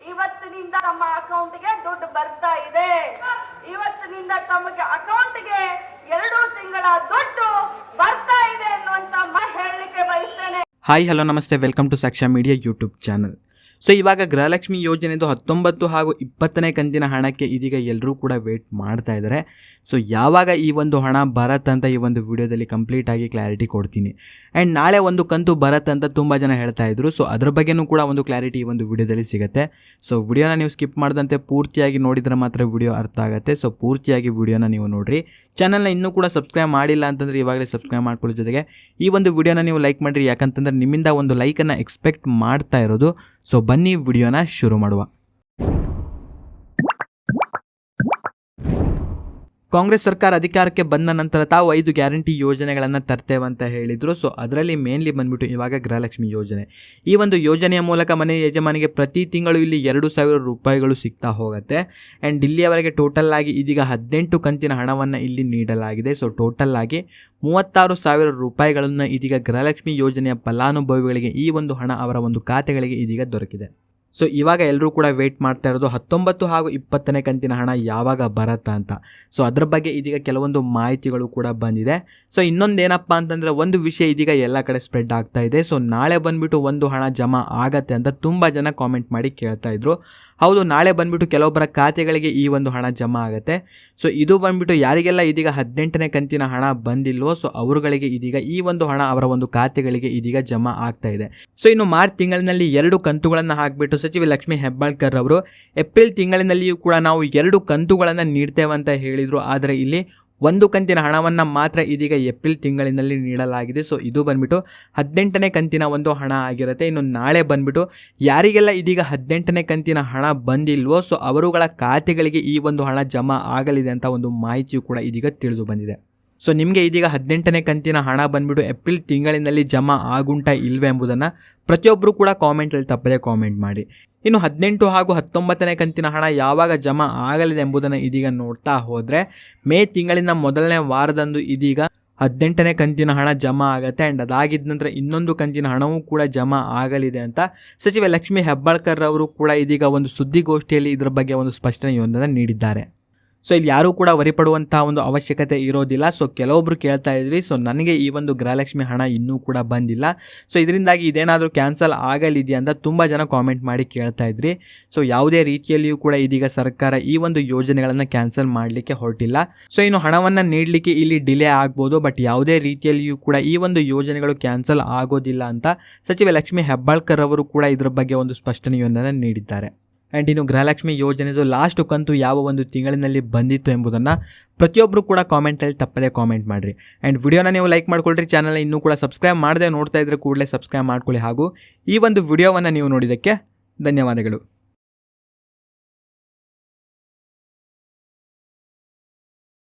ಇವತ್ತಿನಿಂದ ನಮ್ಮ ಅಕೌಂಟ್ಗೆ ದುಡ್ಡು ಬರ್ತಾ ಇದೆ. ಇವತ್ತಿನಿಂದ ತಮಗೆ ಅಕೌಂಟ್ಗೆ ಎರಡು ತಿಂಗಳ ದುಡ್ಡು ಬರ್ತಾ ಇದೆ ಅನ್ನುವಂತ ಹೇಳಲಿಕ್ಕೆ ಬಯಸ್ತೇನೆ. ಹಾಯ್ ಹಲೋ ನಮಸ್ತೆ. Welcome to Saksha media YouTube channel so ಇವಾಗ ಗೃಹಲಕ್ಷ್ಮಿ ಯೋಜನೆದು ಹತ್ತೊಂಬತ್ತು ಹಾಗೂ ಇಪ್ಪತ್ತನೇ ಕಂತಿನ ಹಣಕ್ಕೆ ಇದೀಗ ಎಲ್ಲರೂ ಕೂಡ ವೇಟ್ ಮಾಡ್ತಾ ಇದ್ದಾರೆ ಸೊ ಯಾವಾಗ ಈ ಒಂದು ಹಣ ಬರತ್ತಂತ ಈ ಒಂದು ವಿಡಿಯೋದಲ್ಲಿ ಕಂಪ್ಲೀಟ್ ಆಗಿ ಕ್ಲಾರಿಟಿ ಕೊಡ್ತೀನಿ. ಆ್ಯಂಡ್ ನಾಳೆ ಒಂದು ಕಂತು ಬರತ್ತಂತ ತುಂಬ ಜನ ಹೇಳ್ತಾ ಇದ್ರು. ಸೊ ಅದ್ರ ಬಗ್ಗೆನೂ ಕೂಡ ಒಂದು ಕ್ಲಾರಿಟಿ ಈ ಒಂದು ವಿಡಿಯೋದಲ್ಲಿ ಸಿಗುತ್ತೆ. ಸೊ ವಿಡಿಯೋನ ನೀವು ಸ್ಕಿಪ್ ಮಾಡಿದಂತೆ ಪೂರ್ತಿಯಾಗಿ ನೋಡಿದರೆ ಮಾತ್ರ ವಿಡಿಯೋ ಅರ್ಥ ಆಗುತ್ತೆ. ಸೊ ಪೂರ್ತಿಯಾಗಿ ವಿಡಿಯೋನ ನೀವು ನೋಡಿರಿ. ಚಾನಲ್ನ ಇನ್ನೂ ಕೂಡ ಸಬ್ಸ್ಕ್ರೈಬ್ ಮಾಡಿಲ್ಲ ಅಂತಂದರೆ ಇವಾಗಲೇ ಸಬ್ಸ್ಕ್ರೈಬ್ ಮಾಡ್ಕೊಳ್ಳೋ ಜೊತೆಗೆ ಈ ಒಂದು ವಿಡಿಯೋನ ನೀವು ಲೈಕ್ ಮಾಡಿರಿ. ಯಾಕಂತಂದ್ರೆ ನಿಮ್ಮಿಂದ ಒಂದು ಲೈಕನ್ನು ಎಕ್ಸ್ಪೆಕ್ಟ್ ಮಾಡ್ತಾ ಇರೋದು. ಸೊ ಬನ್ನಿ ವಿಡಿಯೋನ ಶುರು ಮಾಡುವ. ಕಾಂಗ್ರೆಸ್ ಸರ್ಕಾರ ಅಧಿಕಾರಕ್ಕೆ ಬಂದ ನಂತರ ತಾವು ಐದು ಗ್ಯಾರಂಟಿ ಯೋಜನೆಗಳನ್ನು ತರ್ತೇವೆ ಅಂತ ಹೇಳಿದರು. ಸೊ ಅದರಲ್ಲಿ ಮೇನ್ಲಿ ಬಂದ್ಬಿಟ್ಟು ಇವಾಗ ಗೃಹಲಕ್ಷ್ಮಿ ಯೋಜನೆ. ಈ ಒಂದು ಯೋಜನೆಯ ಮೂಲಕ ಮನೆ ಯಜಮಾನಿಗೆ ಪ್ರತಿ ತಿಂಗಳು ಇಲ್ಲಿ ಎರಡು ಸಾವಿರ ರೂಪಾಯಿಗಳು ಸಿಗ್ತಾ ಹೋಗುತ್ತೆ. ಆ್ಯಂಡ್ ಇಲ್ಲಿಯವರೆಗೆ ಟೋಟಲ್ ಆಗಿ ಇದೀಗ ಹದಿನೆಂಟು ಕಂತಿನ ಹಣವನ್ನು ಇಲ್ಲಿ ನೀಡಲಾಗಿದೆ. ಸೊ ಟೋಟಲ್ ಆಗಿ ಮೂವತ್ತಾರು ಸಾವಿರ ರೂಪಾಯಿಗಳನ್ನು ಇದೀಗ ಗೃಹಲಕ್ಷ್ಮಿ ಯೋಜನೆಯ ಫಲಾನುಭವಿಗಳಿಗೆ ಈ ಒಂದು ಹಣ ಅವರ ಒಂದು ಖಾತೆಗಳಿಗೆ ಇದೀಗ ದೊರಕಿದೆ. ಸೊ ಇವಾಗ ಎಲ್ಲರೂ ಕೂಡ ವೇಟ್ ಮಾಡ್ತಾ ಇರೋದು ಹತ್ತೊಂಬತ್ತು ಹಾಗೂ ಇಪ್ಪತ್ತನೇ ಕಂತಿನ ಹಣ ಯಾವಾಗ ಬರತ್ತಾ ಅಂತ. ಸೊ ಅದ್ರ ಬಗ್ಗೆ ಇದೀಗ ಕೆಲವೊಂದು ಮಾಹಿತಿಗಳು ಕೂಡ ಬಂದಿದೆ. ಸೊ ಇನ್ನೊಂದು ಏನಪ್ಪ ಅಂತಂದರೆ ಒಂದು ವಿಷಯ ಇದೀಗ ಎಲ್ಲ ಕಡೆ ಸ್ಪ್ರೆಡ್ ಆಗ್ತಾ ಇದೆ. ಸೊ ನಾಳೆ ಬಂದ್ಬಿಟ್ಟು ಒಂದು ಹಣ ಜಮಾ ಆಗತ್ತೆ ಅಂತ ತುಂಬ ಜನ ಕಾಮೆಂಟ್ ಮಾಡಿ ಕೇಳ್ತಾ ಇದ್ರು. ಹೌದು, ನಾಳೆ ಬಂದ್ಬಿಟ್ಟು ಕೆಲವೊಬ್ಬರ ಖಾತೆಗಳಿಗೆ ಈ ಒಂದು ಹಣ ಜಮಾ ಆಗುತ್ತೆ. ಸೊ ಇದು ಬಂದ್ಬಿಟ್ಟು ಯಾರಿಗೆಲ್ಲ ಇದೀಗ ಹದಿನೆಂಟನೇ ಕಂತಿನ ಹಣ ಬಂದಿಲ್ವೋ ಸೊ ಅವರುಗಳಿಗೆ ಇದೀಗ ಈ ಒಂದು ಹಣ ಅವರ ಒಂದು ಖಾತೆಗಳಿಗೆ ಇದೀಗ ಜಮಾ ಆಗ್ತಾ ಇದೆ. ಸೊ ಇನ್ನು ಮಾರ್ಚ್ ತಿಂಗಳಿನಲ್ಲಿ ಎರಡು ಕಂತುಗಳನ್ನು ಹಾಕಿಬಿಟ್ಟು ಸಚಿವ ಲಕ್ಷ್ಮಿ ಹೆಬ್ಬಾಳ್ಕರ್ ಅವರು ಏಪ್ರಿಲ್ ತಿಂಗಳಿನಲ್ಲಿಯೂ ಕೂಡ ನಾವು ಎರಡು ಕಂತುಗಳನ್ನು ನೀಡ್ತೇವೆ ಅಂತ ಹೇಳಿದರು. ಆದರೆ ಇಲ್ಲಿ ಒಂದು ಕಂತಿನ ಹಣವನ್ನು ಮಾತ್ರ ಇದೀಗ ಏಪ್ರಿಲ್ ತಿಂಗಳಿನಲ್ಲಿ ನೀಡಲಾಗಿದೆ. ಸೊ ಇದು ಬಂದ್ಬಿಟ್ಟು ಹದಿನೆಂಟನೇ ಕಂತಿನ ಒಂದು ಹಣ ಆಗಿರುತ್ತೆ. ಇನ್ನು ನಾಳೆ ಬಂದ್ಬಿಟ್ಟು ಯಾರಿಗೆಲ್ಲ ಇದೀಗ ಹದಿನೆಂಟನೇ ಕಂತಿನ ಹಣ ಬಂದಿಲ್ವೋ ಸೊ ಅವರುಗಳ ಖಾತೆಗಳಿಗೆ ಈ ಒಂದು ಹಣ ಜಮಾ ಆಗಲಿದೆ ಅಂತ ಒಂದು ಮಾಹಿತಿಯು ಕೂಡ ಇದೀಗ ತಿಳಿದು ಬಂದಿದೆ. ಸೊ ನಿಮಗೆ ಇದೀಗ ಹದಿನೆಂಟನೇ ಕಂತಿನ ಹಣ ಬಂದ್ಬಿಟ್ಟು ಏಪ್ರಿಲ್ ತಿಂಗಳಿನಲ್ಲಿ ಜಮಾ ಆಗುಂಟ ಇಲ್ವೇ ಎಂಬುದನ್ನು ಪ್ರತಿಯೊಬ್ಬರು ಕೂಡ ಕಾಮೆಂಟಲ್ಲಿ ತಪ್ಪದೆ ಕಾಮೆಂಟ್ ಮಾಡಿ. ಇನ್ನು ಹದಿನೆಂಟು ಹಾಗೂ ಹತ್ತೊಂಬತ್ತನೇ ಕಂತಿನ ಹಣ ಯಾವಾಗ ಜಮಾ ಆಗಲಿದೆ ಎಂಬುದನ್ನು ಇದೀಗ ನೋಡ್ತಾ ಹೋದರೆ, ಮೇ ತಿಂಗಳಿನ ಮೊದಲನೇ ವಾರದಂದು ಇದೀಗ ಹದಿನೆಂಟನೇ ಕಂತಿನ ಹಣ ಜಮಾ ಆಗುತ್ತೆ. ಆ್ಯಂಡ್ ಅದಾಗಿದ್ದ ನಂತರ ಇನ್ನೊಂದು ಕಂತಿನ ಹಣವೂ ಕೂಡ ಜಮಾ ಆಗಲಿದೆ ಅಂತ ಸಚಿವ ಲಕ್ಷ್ಮೀ ಹೆಬ್ಬಾಳ್ಕರ್ ಅವರು ಕೂಡ ಇದೀಗ ಒಂದು ಸುದ್ದಿಗೋಷ್ಠಿಯಲ್ಲಿ ಇದರ ಬಗ್ಗೆ ಒಂದು ಸ್ಪಷ್ಟನೆಯೊಂದನ್ನು ನೀಡಿದ್ದಾರೆ. ಸೊ ಇಲ್ಲಿ ಯಾರೂ ಕೂಡ ವರಿಪಡುವಂಥ ಒಂದು ಅವಶ್ಯಕತೆ ಇರೋದಿಲ್ಲ. ಸೊ ಕೆಲವೊಬ್ರು ಕೇಳ್ತಾ ಇದ್ರಿ ಸೊ ನನಗೆ ಈ ಒಂದು ಗೃಹಲಕ್ಷ್ಮಿ ಹಣ ಇನ್ನೂ ಕೂಡ ಬಂದಿಲ್ಲ. ಸೊ ಇದರಿಂದಾಗಿ ಇದೇನಾದರೂ ಕ್ಯಾನ್ಸಲ್ ಆಗಲಿದೆಯಾ ಅಂತ ತುಂಬ ಜನ ಕಾಮೆಂಟ್ ಮಾಡಿ ಕೇಳ್ತಾ ಇದ್ರಿ. ಸೊ ಯಾವುದೇ ರೀತಿಯಲ್ಲಿಯೂ ಕೂಡ ಇದೀಗ ಸರ್ಕಾರ ಈ ಒಂದು ಯೋಜನೆಗಳನ್ನು ಕ್ಯಾನ್ಸಲ್ ಮಾಡಲಿಕ್ಕೆ ಹೊರಟಿಲ್ಲ. ಸೊ ಇನ್ನು ಹಣವನ್ನು ನೀಡಲಿಕ್ಕೆ ಇಲ್ಲಿ ಡಿಲೇ ಆಗ್ಬೋದು. ಬಟ್ ಯಾವುದೇ ರೀತಿಯಲ್ಲಿಯೂ ಕೂಡ ಈ ಒಂದು ಯೋಜನೆಗಳು ಕ್ಯಾನ್ಸಲ್ ಆಗೋದಿಲ್ಲ ಅಂತ ಸಚಿವ ಲಕ್ಷ್ಮೀ ಹೆಬ್ಬಾಳ್ಕರ್ ಅವರು ಕೂಡ ಇದರ ಬಗ್ಗೆ ಒಂದು ಸ್ಪಷ್ಟನೆಯೊಂದನ್ನು ನೀಡಿದ್ದಾರೆ. ಆ್ಯಂಡ್ ಇನ್ನು ಗೃಹಲಕ್ಷ್ಮಿ ಯೋಜನೆದು ಲಾಸ್ಟ್ ಕಂತು ಯಾವ ಒಂದು ತಿಂಗಳಿನಲ್ಲಿ ಬಂದಿತ್ತು ಎಂಬುದನ್ನು ಪ್ರತಿಯೊಬ್ಬರು ಕೂಡ ಕಾಮೆಂಟಲ್ಲಿ ತಪ್ಪದೇ ಕಾಮೆಂಟ್ ಮಾಡಿರಿ. ಆ್ಯಂಡ್ ವಿಡಿಯೋನ ನೀವು ಲೈಕ್ ಮಾಡ್ಕೊಳ್ರಿ ಚಾನಲ್ ಇನ್ನೂ ಕೂಡ ಸಬ್ಸ್ಕ್ರೈಬ್ ಮಾಡದೆ ನೋಡ್ತಾ ಇದ್ರೆ ಕೂಡಲೇ ಸಬ್ಸ್ಕ್ರೈಬ್ ಮಾಡ್ಕೊಳ್ಳಿ ಹಾಗೂ ಈ ಒಂದು ವಿಡಿಯೋವನ್ನು ನೀವು ನೋಡಿದ್ದಕ್ಕೆ ಧನ್ಯವಾದಗಳು.